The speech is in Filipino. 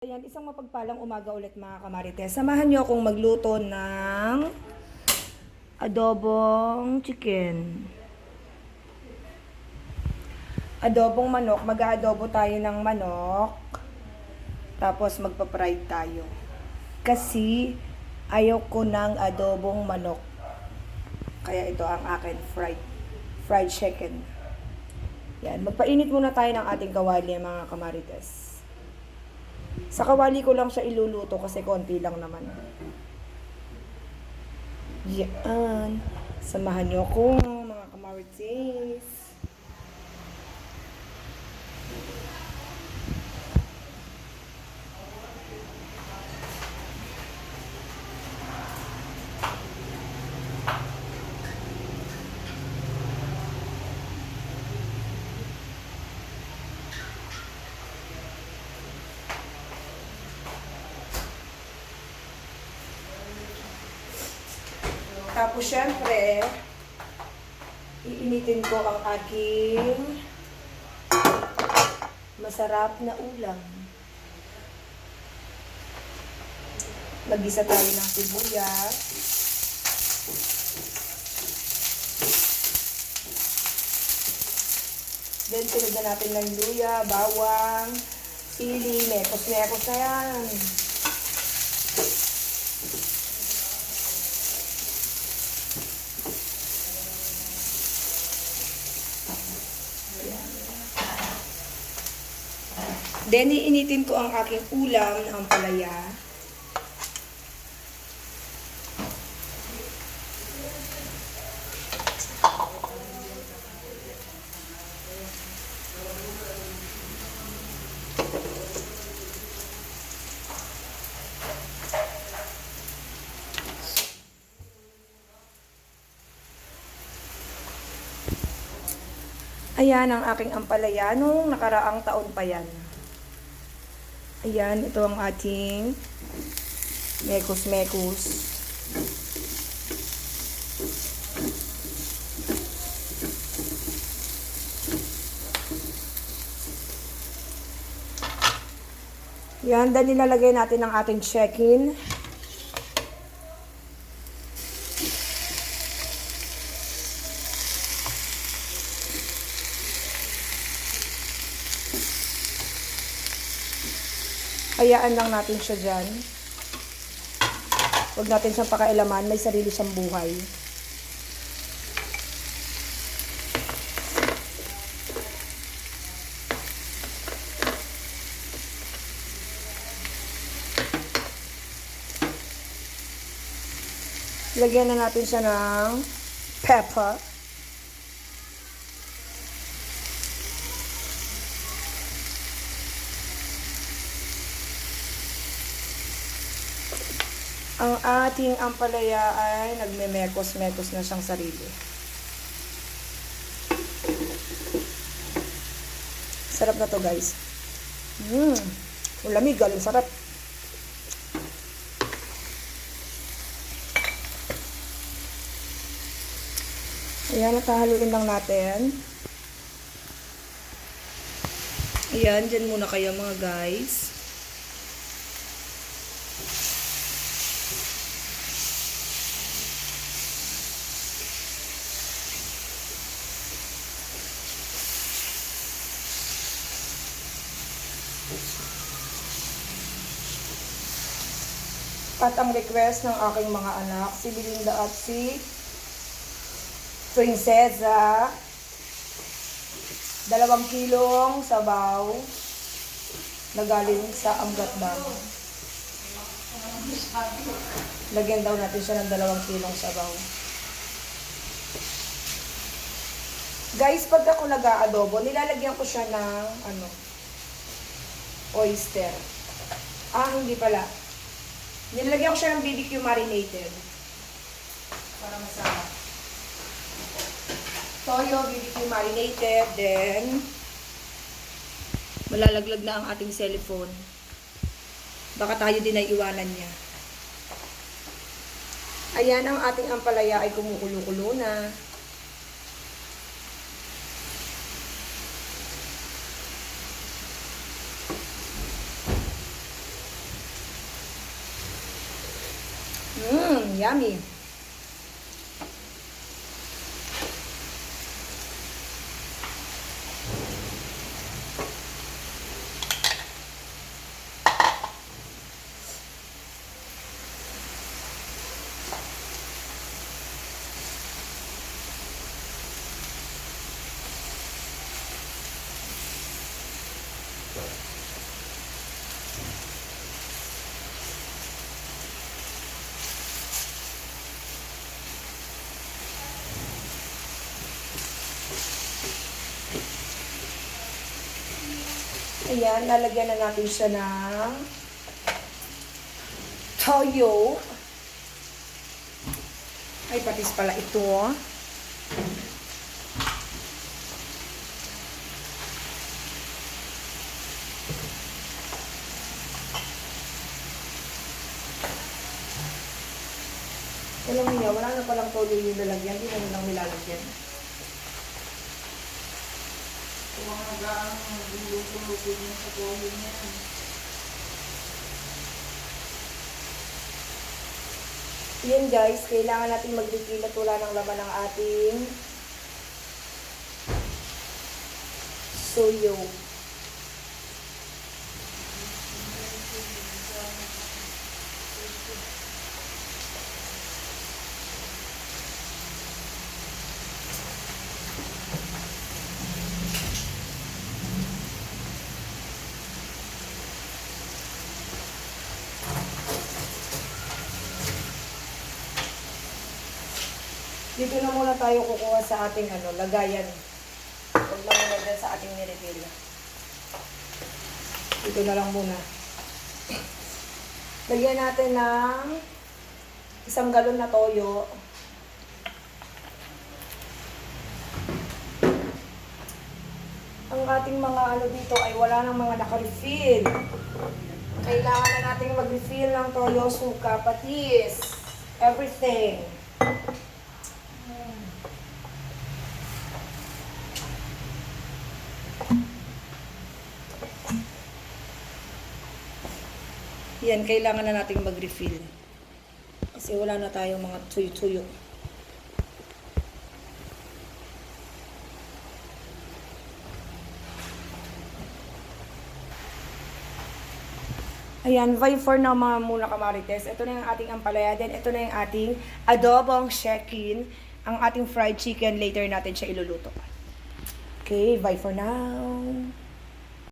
Ayan, isang mapagpalang umaga ulit mga kamarites. Samahan niyo akong magluto ng adobong chicken. Adobong manok. Mag-aadobo tayo ng manok. Tapos magpa-fried tayo. Kasi ayaw ko ng adobong manok. Kaya ito ang akin, fried, fried chicken. Yan, magpainit muna tayo ng ating kawali mga kamarites. Sa kawali ko lang siya iluluto kasi konti lang naman. Yan. Samahan niyo ako, mga kamarites. Tapos, syempre, iinitin ko ang aking masarap na ulam. Mag-isa tayo ng sibuyas. Then, na natin ng luya, bawang, sili, mekos-mekos na yan. Then, iinitin ko ang aking ulam na ang palaya. Ayan ang aking ampalaya. Nung nakaraang taon pa yan. Ayan, ito ang ating mekos-mekos. Yan, dahil nilalagay natin ang ating check-in. Hayaan lang natin siya dyan. Huwag natin siyang pakailaman. May sarili siyang buhay. Lagyan na natin siya ng pepper. Ang ating ampalaya ay nagme-mekos-mekos na siyang sarili. Sarap na to guys. Mmm. Ulamig, galing sarap. Ayan, nakahaluin lang natin. Ayan, dyan muna kayo mga guys. At ang request ng aking mga anak, si Belinda at si Prinsesa, dalawang kilong sabaw na galing sa Amgat Dam. Lagyan daw natin siya ng dalawang kilong sabaw. Guys, pag ako nag-aadobo, nilalagyan ko siya ng ano, oyster. Ah, hindi pala. Nilagyan ko siya ng BBQ marinated. Para masarap. Toyo, BBQ marinated, then malalaglag na ang ating cellphone. Baka tayo din ay iwanan niya. Ayan, ang ating ampalaya ay kumukulo-kulo na. Mmm, yummy. Ayan, lalagyan na natin siya ng toyo. Ay, patis pala ito. Alam niyo, wala na palang toyo yung lalagyan. Hindi na lang nilalagyan. Yun guys, kailangan natin mag-refill at wala ng laman ng ating soyo. Dito na muna tayo kukuha sa ating ano, lagayan. Huwag lang muna dyan sa ating nirefill. Dito na lang muna. Lagyan natin ng isang galon na toyo. Ang ating mga ano dito ay wala nang mga naka-refill. Kailangan na nating mag-refill ng toyo, suka, patis, everything. Yan, kailangan na nating mag-refill. Kasi wala na tayong mga tuyo-tuyo. Ayan, bye for now mga muna kamarites. Ito na yung ating ampalaya. Then, ito na yung ating adobong shekin. Ang ating fried chicken, later natin siya iluluto. Okay, bye for now.